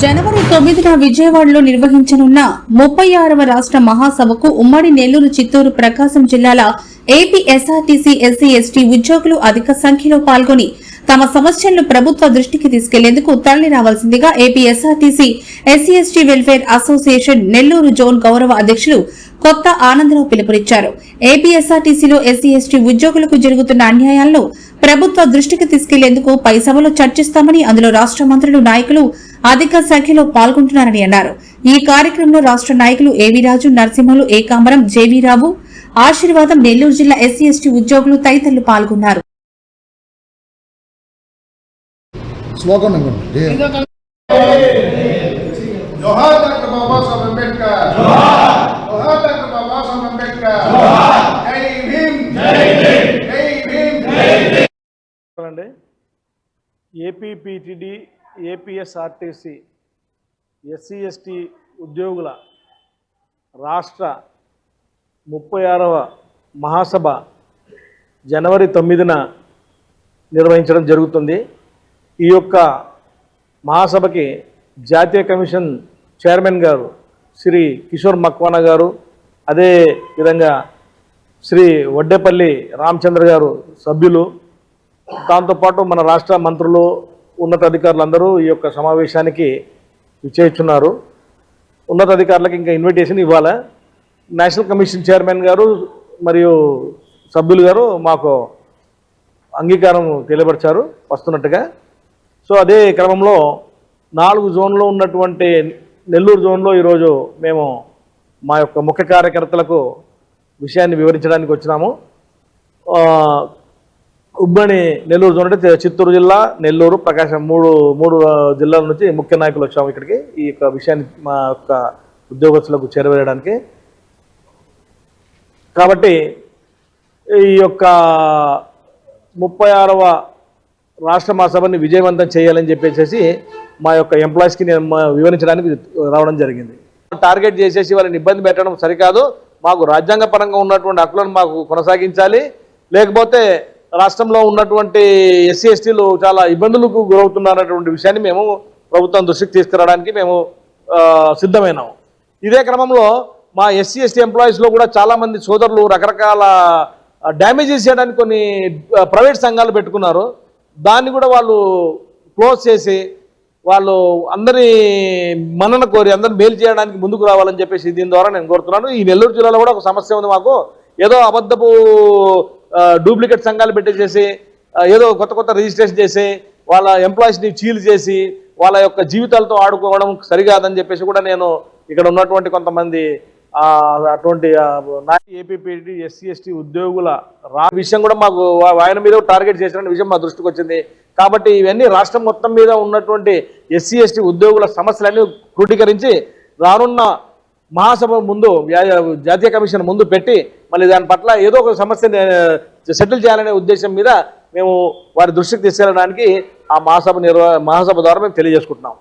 జనవరి తొమ్మిదిన విజయవాడలో నిర్వహించనున్న ముప్పై ఆరవ రాష్ట్ర మహాసభకు ఉమ్మడి నెల్లూరు చిత్తూరు ప్రకాశం జిల్లాల ఏపీ ఎస్ఆర్టీసీ ఎస్సీ ఎస్టీ ఉద్యోగులు అధిక సంఖ్యలో పాల్గొని తమ సమస్యలను ప్రభుత్వ దృష్టికి తీసుకెళ్ళేందుకు తరలి రావాల్సిందిగా AP SRTC SC ST welfare association Nellore zone గౌరవ అధ్యక్షులు కొత్త ఆనందరావు పిలుపునిచ్చారు. ఏపీఎస్ఆర్టీసీలో ఎస్సీ ఎస్టీ ఉద్యోగులకు జరుగుతున్న అన్యాయాలను ప్రభుత్వ దృష్టికి తీసుకెళ్ళేందుకు పై సభలో చర్చిస్తామని అందులో రాష్ట్ర మంత్రులు నాయకులు అధిక సంఖ్యలో పాల్గొంటున్నారని అన్నారు. ఈ కార్యక్రమంలో రాష్ట్ర నాయకులు ఏవి రాజు నరసింహులు ఏకాంబరం జేవీరావు ఆశీర్వాదం నెల్లూరు జిల్లా ఎస్సీ ఎస్టీ ఉద్యోగులు తదితరులు పాల్గొన్నారు. ఏపీపీటీడీ ఏపీఎస్ఆర్టీసీ ఎస్సీ ఎస్టీ ఉద్యోగుల రాష్ట్ర ముప్పై ఆరవ మహాసభ జనవరి తొమ్మిదిన నిర్వహించడం జరుగుతుంది. ఈ యొక్క మహాసభకి జాతీయ కమిషన్ చైర్మన్ గారు శ్రీ కిషోర్ మక్వానా గారు అదే విధంగా శ్రీ వడ్డేపల్లి రామచంద్ర గారు సభ్యులు. దాంతోపాటు మన రాష్ట్ర మంత్రులు ఉన్నతాధికారులందరూ ఈ యొక్క సమావేశానికి విచ్చేస్తున్నారు. ఉన్నతాధికారులకు ఇంకా ఇన్విటేషన్ ఇవ్వాలి? నేషనల్ కమిషన్ చైర్మన్ గారు మరియు సభ్యులు గారు మాకు అంగీకారం తెలియపరిచారు వస్తున్నట్టుగా. సో అదే క్రమంలో నాలుగు జోన్లో ఉన్నటువంటి నెల్లూరు జోన్లో ఈరోజు మేము మా యొక్క ముఖ్య కార్యకర్తలకు విషయాన్ని వివరించడానికి వచ్చినాము. ఉమ్మడి ఉబ్బని నెల్లూరు జోన్ అంటే చిత్తూరు జిల్లా నెల్లూరు ప్రకాశం మూడు మూడు జిల్లాల నుంచి ముఖ్య నాయకులు వచ్చాము ఇక్కడికి. ఈ యొక్క విషయాన్ని మా యొక్క ఉద్యోగస్తులకు చేరవేయడానికి. కాబట్టి ఈ యొక్క ముప్పై ఆరవ రాష్ట్ర మహాసభని విజయవంతం చేయాలని చెప్పేసి మా యొక్క ఎంప్లాయీస్కి నేను వివరించడానికి రావడం జరిగింది. టార్గెట్ చేసేసి వాళ్ళని ఇబ్బంది పెట్టడం సరికాదు. మాకు రాజ్యాంగపరంగా ఉన్నటువంటి హక్కులను మాకు కొనసాగించాలి. లేకపోతే రాష్ట్రంలో ఉన్నటువంటి ఎస్సీ ఎస్టీలు చాలా ఇబ్బందులకు గురవుతున్నారన్నటువంటి విషయాన్ని మేము ప్రభుత్వం దృష్టికి తీసుకురావడానికి మేము సిద్ధమైనాము. ఇదే క్రమంలో మా ఎస్సీ ఎస్టీ ఎంప్లాయీస్లో కూడా చాలామంది సోదరులు రకరకాల డ్యామేజెస్ చేయడానికి కొన్ని ప్రైవేట్ సంఘాలు పెట్టుకున్నారు. దాన్ని కూడా వాళ్ళు క్లోజ్ చేసి వాళ్ళు అందరి మన్నన కోరి అందరిని మేలు చేయడానికి ముందుకు రావాలని చెప్పేసి దీని ద్వారా నేను కోరుతున్నాను. ఈ నెల్లూరు జిల్లాలో కూడా ఒక సమస్య ఉంది మాకు. ఏదో అబద్ధపు డూప్లికేట్ సంఘాలు పెట్టేసేసి ఏదో కొత్త కొత్త రిజిస్ట్రేషన్ చేసి వాళ్ళ ఎంప్లాయీస్ని చీల్ చేసి వాళ్ళ యొక్క జీవితాలతో ఆడుకోవడం సరికాదని చెప్పేసి కూడా నేను ఇక్కడ ఉన్నటువంటి కొంతమంది అటువంటి ఏపీపీటీ ఎస్సీ ఎస్టీ ఉద్యోగుల రా విషయం కూడా మాకు ఆయన మీద టార్గెట్ చేసిన విషయం మా దృష్టికి వచ్చింది. కాబట్టి ఇవన్నీ రాష్ట్రం మొత్తం మీద ఉన్నటువంటి ఎస్సీ ఎస్టీ ఉద్యోగుల సమస్యలన్నీ క్రోడీకరించి రానున్న మహాసభ ముందు జాతీయ కమిషన్ ముందు పెట్టి మళ్ళీ దాని పట్ల ఏదో ఒక సమస్యని సెటిల్ చేయాలనే ఉద్దేశం మీద మేము వారి దృష్టికి తీసుకెళ్ళడానికి ఆ మహాసభ నిర్వ మహాసభ ద్వారా మేము తెలియజేసుకుంటున్నాం.